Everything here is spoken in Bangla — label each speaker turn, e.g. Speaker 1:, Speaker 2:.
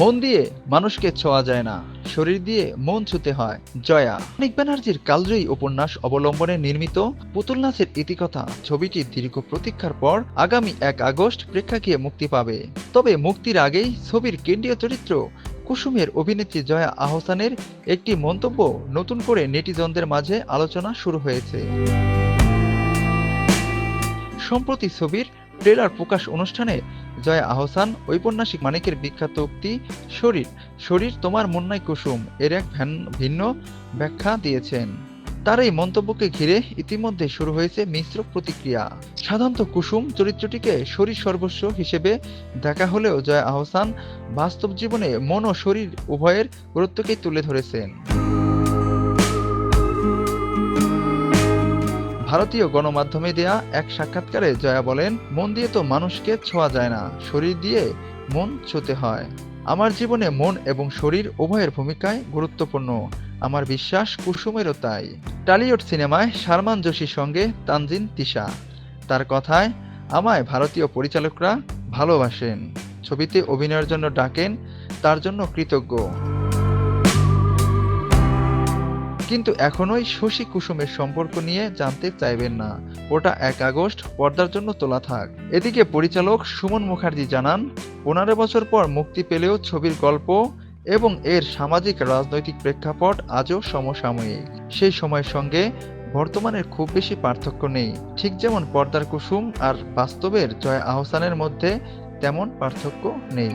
Speaker 1: মন দিয়ে মানুষকে ছোঁয়া যায় না, শরীর দিয়ে মন ছুতে হয়। জয়া অনিক ব্যানার্জির কালজয়ী উপন্যাস অবলম্বনে নির্মিত পুতুল নাচের ইতিকথা ছবিটি দীর্ঘ প্রতীক্ষার পর আগামী এক আগস্ট প্রেক্ষাগৃহে মুক্তি পাবে। তবে মুক্তির আগেই ছবির কেন্দ্রীয় চরিত্র কুসুমের অভিনেত্রী জয়া আহসানের একটি মন্তব্য নতুন করে নেটিজনদের মাঝে আলোচনা শুরু হয়েছে। সম্প্রতি ছবির ট্রেলার প্রকাশ অনুষ্ঠানে জয়া আহসান, ঔপন্যাসিক মানিকের বিখ্যাত উক্তি, শরীর শরীর তোমার মন্নাই কুসুম এর এক ভিন্ন ব্যাখ্যা দিয়েছেন। তার এই মন্তব্যকে ঘিরে ইতিমধ্যে শুরু হয়েছে মিশ্র প্রতিক্রিয়া। সাধারণত কুসুম চরিত্রটিকে শরীর সর্বস্ব হিসেবে দেখা হলেও জয়া আহসান বাস্তব জীবনে মন ও শরীর উভয়ের গুরুত্বকেই তুলে ধরেছেন। ভারতীয় গণমাধ্যমে দেয়া এক সাক্ষাৎকারে জয়া বলেন, মন দিয়ে তো মানুষকে ছোঁয়া যায় না, শরীর দিয়ে মন ছুতে হয়। আমার জীবনে মন এবং শরীর উভয়ের ভূমিকায় গুরুত্বপূর্ণ। আমার বিশ্বাস কুসুমেরও তাই। টালিউড সিনেমায় শারমান যোশীর সঙ্গে তানজিন তিশা। তার কথায় আমায় ভারতীয় পরিচালকরা ভালোবাসেন। ছবিতে অভিনয়ের জন্য ডাকেন, তার জন্য কৃতজ্ঞ। কিন্তু এখনোই শশী কুসুমের সম্পর্ক নিয়ে জানতে চাইবেন না। ওটা এক আগস্ট, পর্দার জন্য তোলা থাক। এদিকে পরিচালক সুমন মুখার্জি জানান, পনেরো বছর পর মুক্তি পেলেও ছবির গল্প এবং এর সামাজিক রাজনৈতিক প্রেক্ষাপট আজও সমসাময়িক। সেই সময়ের সঙ্গে বর্তমানের খুব বেশি পার্থক্য নেই। ঠিক যেমন পর্দার কুসুম আর বাস্তবের জয় আহসানের মধ্যে তেমন পার্থক্য নেই।